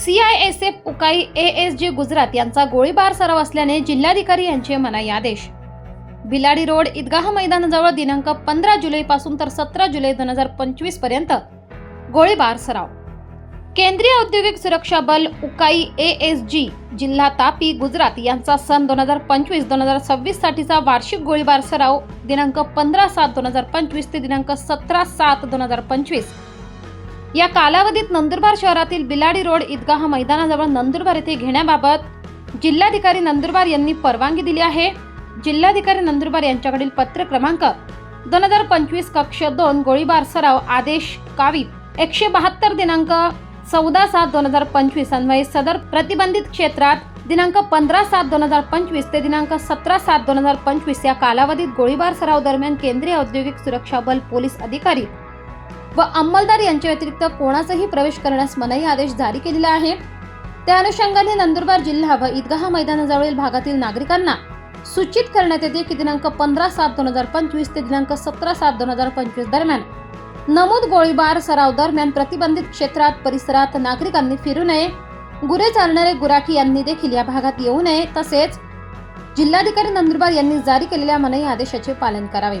C I S F Ukai A S G Gujarat यांचा गोळीबार सराव असल्याने जिल्हाधिकारी यांचे मनाई आदेश. बिलाडी रोड ईदगाह मैदानाजवळ दिनांक पंधरा जुलैपासून तर सतरा जुलै दोन हजार पंचवीसपर्यंत गोळीबार सराव. केंद्रीय औद्योगिक सुरक्षा बल उकाई ए एस जी जिल्हा तापी गुजरात यांचा सन दोन हजार पंचवीस दोन हजार सव्वीस साठीचा वार्षिक गोळीबार सराव दिनांक पंधरा सात दोन हजार पंचवीस ते दिनांक सतरा सात दोन हजार पंचवीस. या कालावधीत नंदुरबार शहरातील बिलाडी रोड ईदगाह मैदानाजवळ नंदुरबार येथे घेण्याबाबत जिल्हाधिकारी नंदुरबार यांनी परवानगी दिली आहे. जिल्हाधिकारी नंदुरबार यांच्याकडील पत्र क्रमांक दोन हजार पंचवीस कक्ष दोन गोळीबार सराव आदेश कावी एकशे बहात्तर दिनांक चौदा सात दोन हजार पंचवीस अन्वये सदर प्रतिबंधित क्षेत्रात दिनांक पंधरा सात दोन हजार पंचवीस ते दिनांक सतरा सात दोन हजार पंचवीस या कालावधीत गोळीबार सराव दरम्यान केंद्रीय औद्योगिक सुरक्षा बल पोलीस अधिकारी व अंमलदार यांच्या व्यतिरिक्त कोणाचाही प्रवेश करण्यास मनाई आदेश जारी केलेला आहे. त्या अनुषंगाने नंदुरबार जिल्हा व ईदगाह मैदानाजवळील भागातील नागरिकांना सूचित करण्यात येते की दिनांक पंधरा सात दोन हजार पंचवीस ते दिनांक सतरा सात दोन हजार पंचवीस दरम्यान नमूद गोळीबार सराव दरम्यान प्रतिबंधित क्षेत्रात परिसरात नागरिकांनी फिरू नये. गुरे चालणारे गुराखी यांनी देखील या भागात येऊ नये. तसेच जिल्हाधिकारी नंदुरबार यांनी जारी केलेल्या मनाई आदेशाचे पालन करावे.